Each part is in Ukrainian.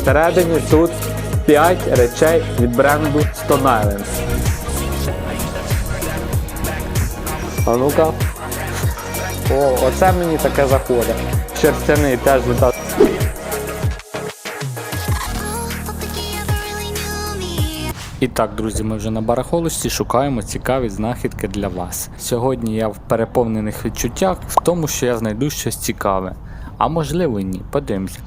Всередині тут 5 речей від бренду Stone Islands. А ну-ка. О, оце мені таке заходить. Шерстяний теж від І так, друзі, ми вже на барахолочці шукаємо цікаві знахідки для вас. Сьогодні я в переповнених відчуттях в тому, що я знайду щось цікаве. А можливо ні, подивимося.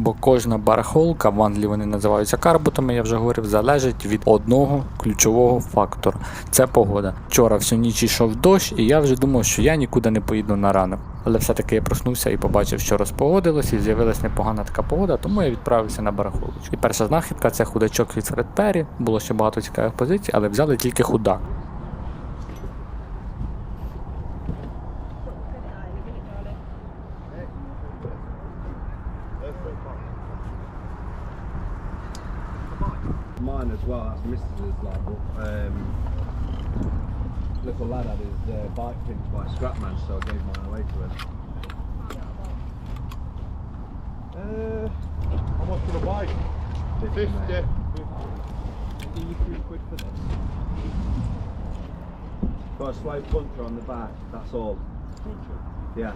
Бо кожна барахолка, в Англії вони називаються карбутами, я вже говорив, залежить від одного ключового фактора. Це погода. Вчора всю ніч йшов дощ, і я вже думав, що я нікуди не поїду на ранок. Але все-таки я проснувся і побачив, що розпогодилось, і з'явилась непогана така погода, тому я відправився на барахолочку. І перша знахідка це худачок від Фред Перрі. Було ще багато цікавих позицій, але взяли тільки худак. As well, that's Mrs. like, but, um, little lad had his uh, bike pinched by a scrapman, so I gave mine away to him. Uh, how much for the bike? 50. 53 quid for this. Got a slight puncture on the back, that's all. Puncture? Yeah.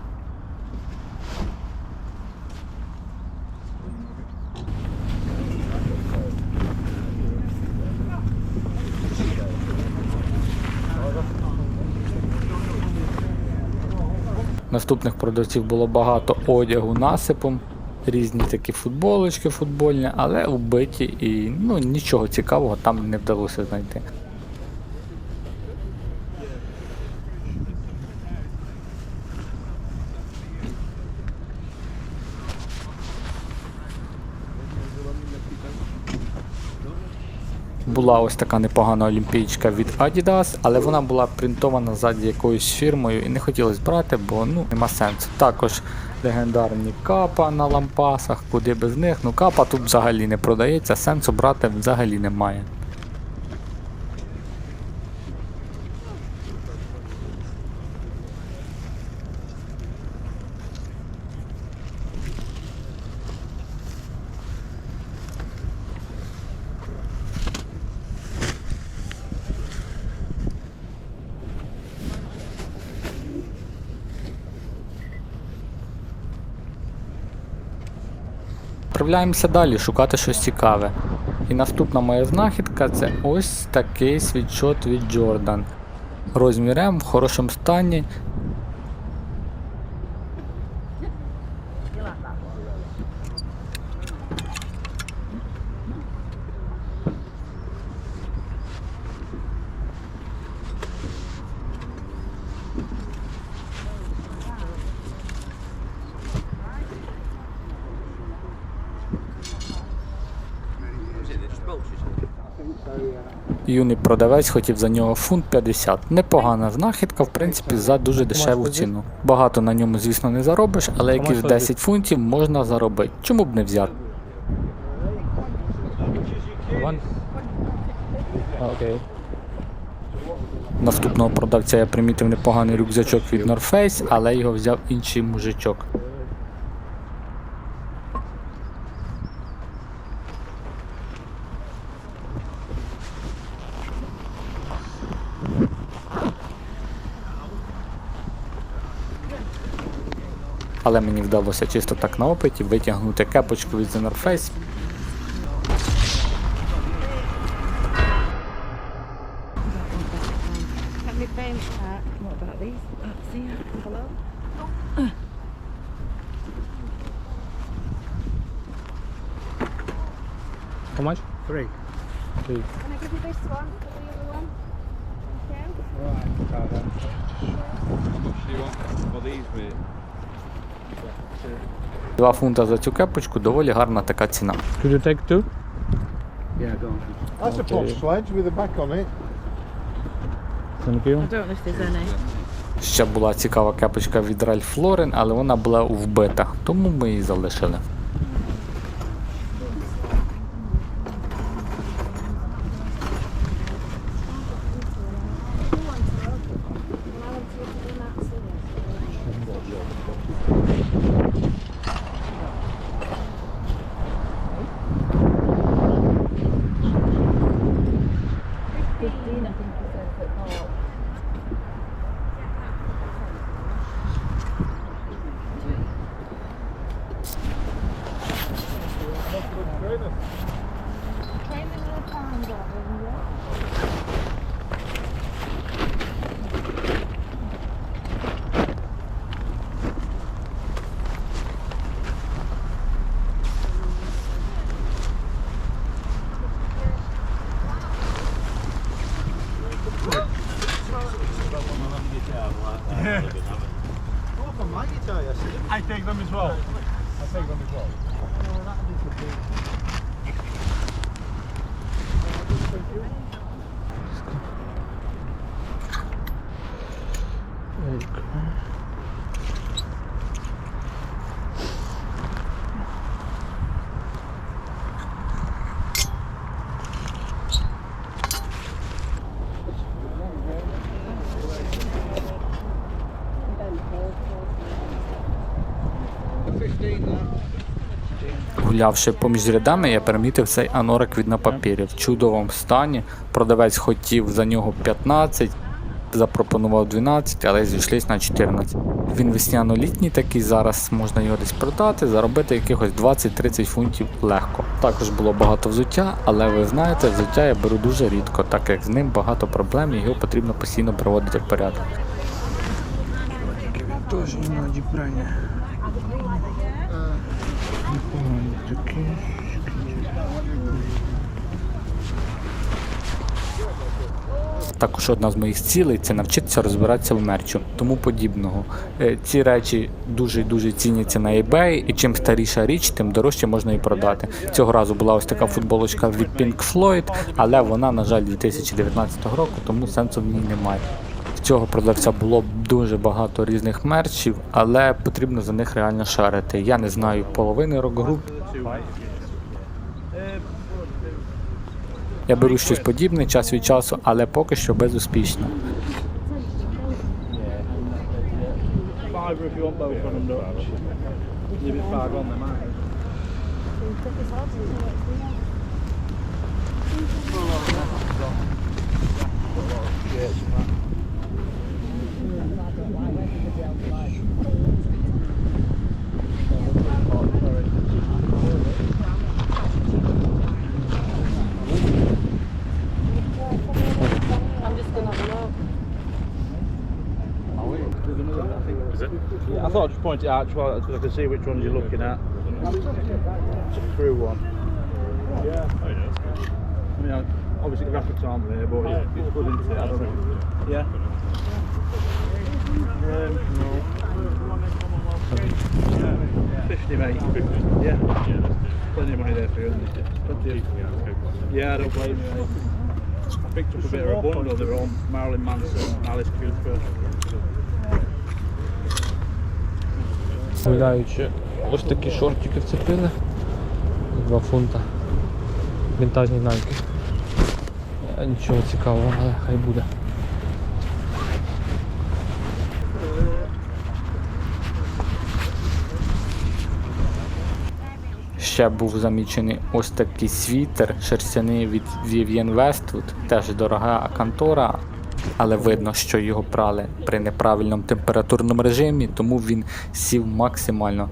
Наступних продавців було багато одягу насипом, різні такі футболочки футбольні, але вбиті і ну, нічого цікавого там не вдалося знайти. Була ось така непогана олімпійчка від Adidas, але вона була принтована ззаді якоюсь фірмою і не хотілося брати, бо ну нема сенсу. Також легендарні капа на лампасах, куди без них. Ну капа тут взагалі не продається, сенсу брати взагалі немає. Відправляємося далі шукати щось цікаве. І наступна моя знахідка це ось такий світшот від Jordan. Розмірем в хорошому стані. Юний продавець хотів за нього фунт 50. Непогана знахідка, в принципі, за дуже дешеву ціну. Багато на ньому, звісно, не заробиш, але якісь 10 фунтів можна заробити. Чому б не взяти? Наступного продавця я примітив непоганий рюкзачок від North Face, але його взяв інший мужичок. Але мені вдалося чисто так на опиті витягнути кепочку від The North Face. Let me frame uh, what about these? Uh, see, hello? How much? Three. Three. Can I give you this one? The other one? Okay. Do you want for these with? 2 фунта за цю кепочку доволі гарна така ціна. Could you take two? Yeah, go on. That's a pop sledge with a back on it. Thank you. I don't know if there's any. Ще була цікава кепочка від Ralph Lauren, але вона була вбита, тому ми її залишили. I take them as well. I take them as well. Гулявши поміж рядами, я перемітив цей анорик від на папірі в чудовому стані. Продавець хотів за нього 15, запропонував 12, але зійшлись на 14. Він весняно-літній такий, зараз можна його десь продати, заробити якихось 20-30 фунтів легко. Також було багато взуття, але ви знаєте, взуття я беру дуже рідко, так як з ним багато проблем і його потрібно постійно приводити в порядок. Тоже іноді прання. Також одна з моїх цілей це навчитися розбиратися в мерчу, тому подібного. Е, Ці речі дуже дуже ціняться на eBay, і чим старіша річ, тим дорожче можна її продати. Цього разу була ось така футболочка від Pink Floyd, але вона, на жаль, 2019 року, тому сенсу в ній немає. Цього продавця було дуже багато різних мерчів, але потрібно за них реально шарити. Я не знаю половини рок-груп, Я беру щось подібне час від часу, але поки що безуспішно. Five Leave it five on them, aren't you? Yeah, I thought I'd just point it out so I can see which ones you're looking at. It's a through one. Yeah. I mean, I- obviously graphics aren't there, but it's, it's good into it. I don't know. Yeah. Um, no. Fifty, mate. Yeah. Plenty of money there for you. isn't it? Plenty of- Yeah, I don't blame you. Mate. I picked up a bit of a bundle. They were all Marilyn Manson, Alice Cooper. Гуляючи, ось такі шортики вцепили. 2 фунта. Вінтажні найки. Е, Нічого цікавого, але хай буде. Ще був замічений ось такий світер шерстяний від Vivienne Westwood, теж дорога контора, але видно, що його прали при неправильному температурному режимі, тому він сів максимально.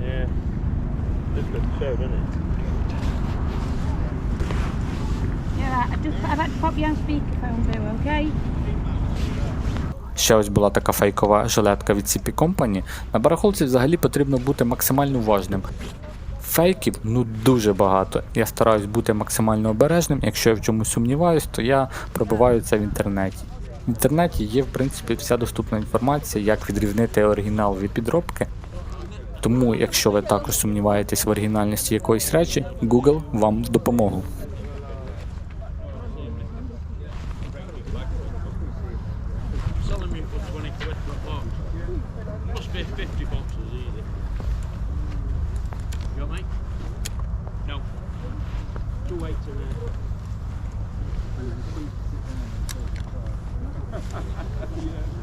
Yeah. Just good show, doesn't it? Yeah, I've just I've had to pop you on speakerphone, Boo, okay? Ще ось була така фейкова жилетка від CP Company. На барахолці взагалі потрібно бути максимально уважним. Фейків ну дуже багато. Я стараюсь бути максимально обережним. Якщо я в чомусь сумніваюсь, то я пробиваю це в інтернеті. В інтернеті є в принципі вся доступна інформація, як відрізнити оригінал від підробки. Тому, якщо ви також сумніваєтесь в оригінальності якоїсь речі, Google вам в допомогу. extra weight.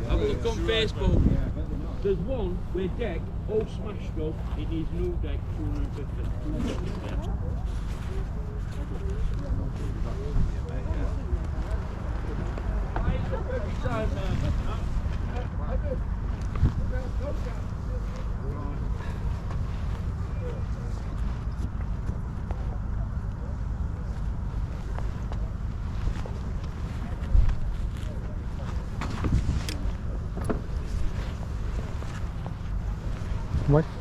I will. There's one where deck all smashed up. It needs new deck 250. Time, man. I. Бач?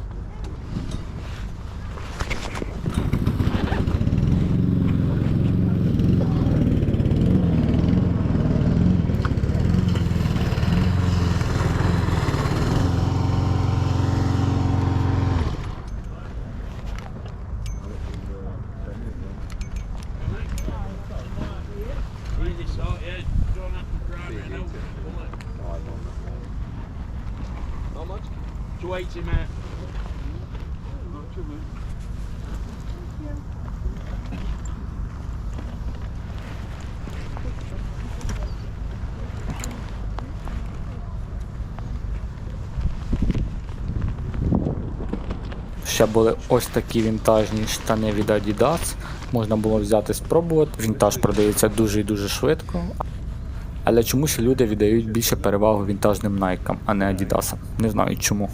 Ще були ось такі вінтажні штани від Adidas. Можна було взяти спробувати. Вінтаж продається дуже і дуже швидко. Але чомусь люди віддають більше перевагу вінтажним найкам, а не Adidas. Не знаю чому.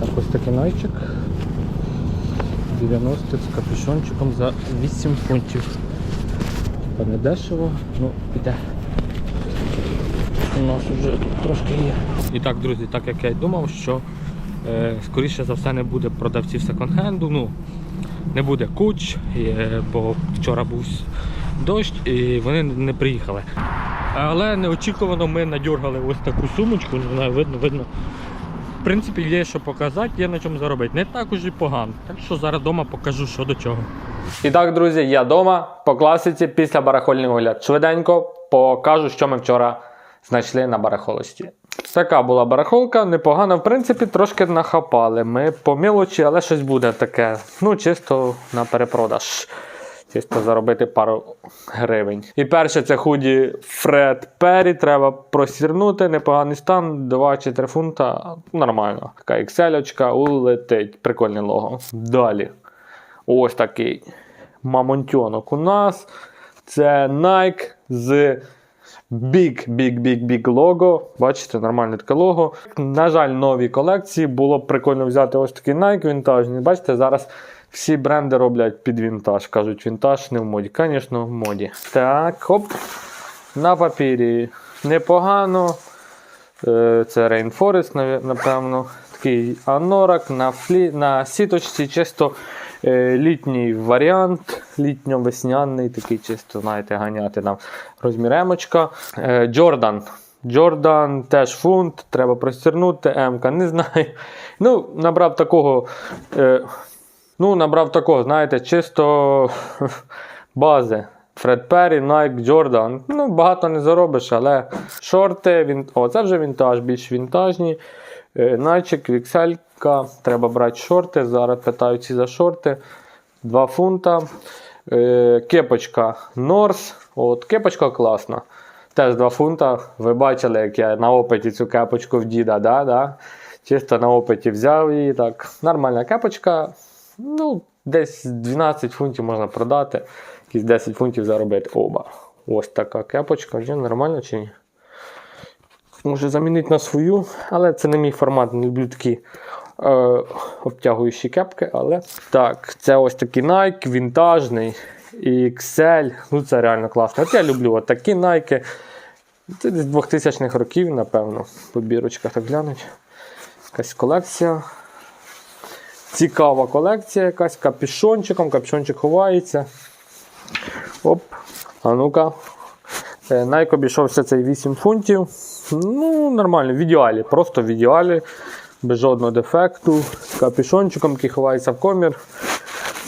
Так, ось такий найчик. 90 з капюшончиком за 8 фунтів. Не дешево, ну піде. У нас вже трошки є. І так, друзі, так як я й думав, що е, скоріше за все не буде продавців секонд-хенду. Ну, не буде куч, е, бо вчора був дощ і вони не приїхали. Але неочікувано ми надергали ось таку сумочку, не знаю, видно, видно. В принципі, є що показати, є на чому заробити. Не так уж і погано. Так що зараз вдома покажу, що до чого. І так, друзі, я вдома по класиці після барахольний огляд. Швиденько покажу, що ми вчора знайшли на барахолості. Така була барахолка, непогана, в принципі, трошки нахапали. Ми по мілочі, але щось буде таке. Ну, чисто на перепродаж. Чисто заробити пару гривень. І перше це худі Фред Перрі. Треба просірнути, непоганий стан, 2 чи 3 фунта. Нормально. Така XL, улетить. Прикольне лого. Далі. Ось такий мамонтьонок у нас. Це Nike з Big, big, big, big лого. Бачите, нормальне таке лого. На жаль, нові колекції. Було б прикольно взяти ось такий Nike вінтажний. Бачите, зараз всі бренди роблять під вінтаж. Кажуть, вінтаж не в моді. Звісно, в моді. Так, хоп. На папірі непогано. Е, Це Rainforest, напевно. Такий анорак на, флі... на сіточці, чисто е, літній варіант, літньо-весняний, такий чисто, знаєте, ганяти нам розміремочка. Е, Джордан. Джордан теж фунт, треба простірнути, М-ка, не знаю. Ну, набрав такого. Ну, набрав такого, знаєте, чисто бази. Фред Перрі, Nike, Jordan. Ну, багато не заробиш, але шорти, він... О, це вже вінтаж, більш вінтажні. Е, Найчик, вікселька. Треба брати шорти. Зараз питаю ці за шорти. 2 фунта. Е, Кепочка North. От, кепочка класна. Теж 2 фунта. Ви бачили, як я на опиті цю кепочку в діда. Да, да? Чисто на опиті взяв її. так. Нормальна кепочка. Ну, десь 12 фунтів можна продати. Якісь 10 фунтів заробити. Оба. Ось така кепочка. Вже нормально чи ні? Може замінити на свою, але це не мій формат, не люблю такі е, обтягуючі кепки. Але так, це ось такий Nike, вінтажний. XL. Ну це реально класно. От я люблю от такі Nike. Це десь 2000-х років, напевно. По бірочках так глянуть. Якась колекція. Цікава колекція якась капюшончиком, капюшончик ховається. Оп, а ну-ка. Е, Nike обійшовся цей 8 фунтів. Ну, нормально, в ідеалі, просто в ідеалі, без жодного дефекту. Капюшончиком, який ховається в комір.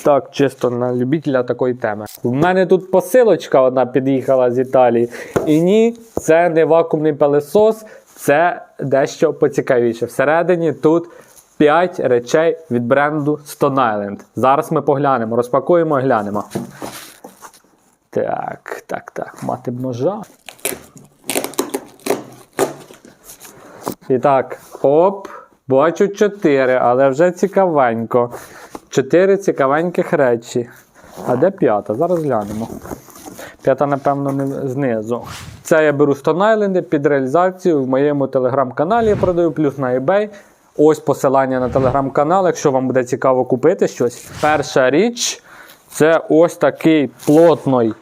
Так, чисто на любителя такої теми. У мене тут посилочка одна під'їхала з Італії. І ні, це не вакуумний пилесос, це дещо поцікавіше. Всередині тут 5 речей від бренду Stone Island. Зараз ми поглянемо, розпакуємо і глянемо. Так, так, так, мати б ножа. І так, оп, бачу 4, але вже цікавенько. чотири цікавеньких речі. А де п'ята? Зараз глянемо. П'ята, напевно, не знизу. Це я беру Stone Island під реалізацію в моєму телеграм-каналі я продаю, плюс на eBay. Ось посилання на телеграм-канал, якщо вам буде цікаво купити щось. Перша річ це ось такий плотний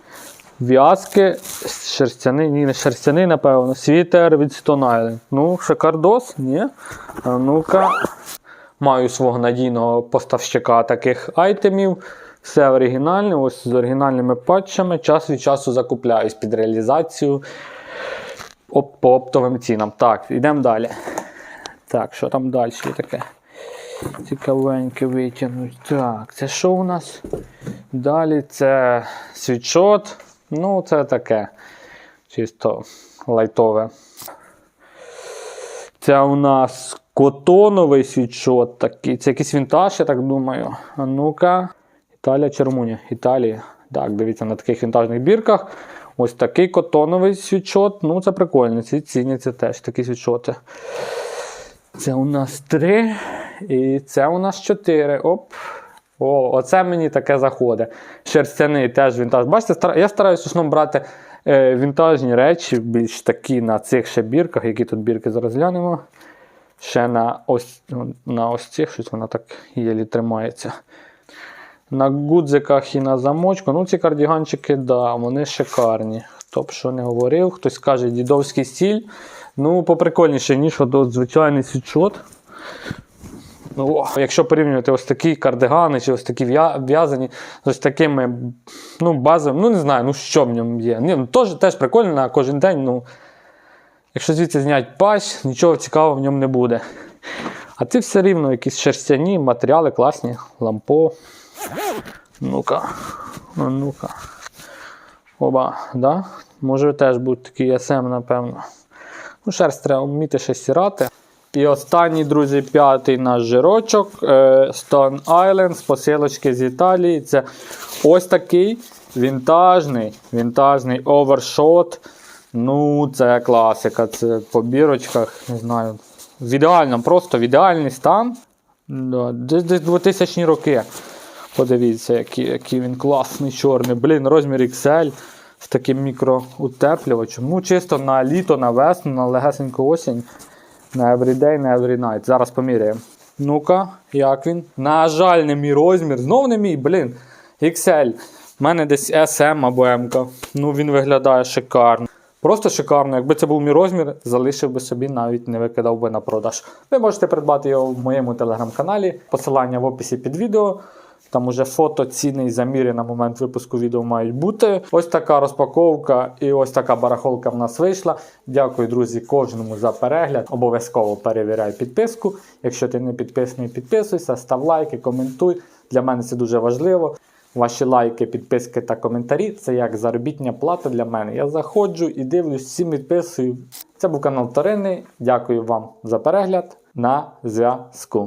в'язки, шерстяний, ні, не шерстяний, напевно, світер від Stone Ну, шикардос, ні? А ну-ка. Маю свого надійного поставщика таких айтемів. Все оригінальне, ось з оригінальними патчами. Час від часу закупляюсь під реалізацію по оптовим цінам. Так, йдемо далі. Так, що там далі таке? Цікавеньке витягнуть. Так, це що у нас? Далі це світшот. Ну, це таке. Чисто лайтове. Це у нас котоновий світшот такий. Це якийсь вінтаж, я так думаю. А ну-ка. Італія чи Румунія? Італія. Так, дивіться на таких вінтажних бірках. Ось такий котоновий світшот. Ну, це прикольно. Ці ціняться теж такі світшоти. Це у нас три. І це у нас чотири. Оп. О, оце мені таке заходить. Шерстяний теж вінтаж. Бачите, я стараюся в основному брати е, вінтажні речі, більш такі на цих ще бірках, які тут бірки зараз глянемо. Ще на ось, на ось цих щось вона так єлі тримається. На гудзиках і на замочку. Ну, ці кардіганчики, да, вони шикарні. Хто б що не говорив, хтось каже дідовський стіль. Ну, поприкольніше, ніж от, звичайний світшот. Ну, о, якщо порівнювати ось такі кардигани чи ось такі в'язані з ось такими ну, базовими, ну не знаю, ну що в ньому є. Ні, ну, теж, теж прикольно на кожен день. Ну, якщо звідси зняти патч, нічого цікавого в ньому не буде. А це все рівно якісь шерстяні матеріали класні, лампо. Ну-ка, ну-ка. Оба, да? Може теж бути такий SM, напевно. Ну, шерсть треба вміти ще сірати. І останній, друзі, п'ятий наш жирочок е, Stone Island з посилочки з Італії. Це ось такий вінтажний, вінтажний овершот. Ну, це класика. Це по бірочках, не знаю. В ідеальному, просто в ідеальний стан. Да, десь десь 2000 роки. Подивіться, який, який він класний, чорний. Блін, розмір XL з таким мікроутеплювачем. Ну, чисто на літо, на весну, на легесеньку осінь. На everyday, на every night. Зараз поміряємо. Ну-ка, як він? На жаль, не мій розмір. Знов не мій, блін. XL. У мене десь SM або M. Ну, він виглядає шикарно. Просто шикарно. Якби це був мій розмір, залишив би собі, навіть не викидав би на продаж. Ви можете придбати його в моєму телеграм-каналі. Посилання в описі під відео. Там уже фото, ціни і заміри на момент випуску відео мають бути. Ось така розпаковка і ось така барахолка в нас вийшла. Дякую, друзі, кожному за перегляд. Обов'язково перевіряй підписку. Якщо ти не підписаний, підписуйся, став лайки, коментуй. Для мене це дуже важливо. Ваші лайки, підписки та коментарі це як заробітня плата для мене. Я заходжу і дивлюсь, всім відписую. Це був канал Торинний. Дякую вам за перегляд. На зв'язку.